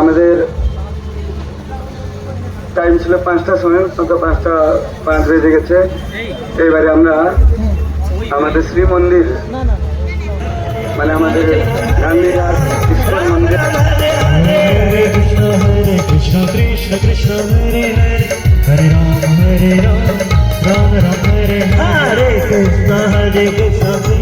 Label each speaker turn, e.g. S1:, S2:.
S1: আমাদের টাইম ছিল পাঁচটা সময় তো পাঁচটা পাঁচ বেজে গেছে। এইবারে আমরা আমাদের শ্রী মন্দির মানে আমাদের
S2: কৃষ্ণ কৃষ্ণ কৃষ্ণ কৃষ্ণ কৃষ্ণ।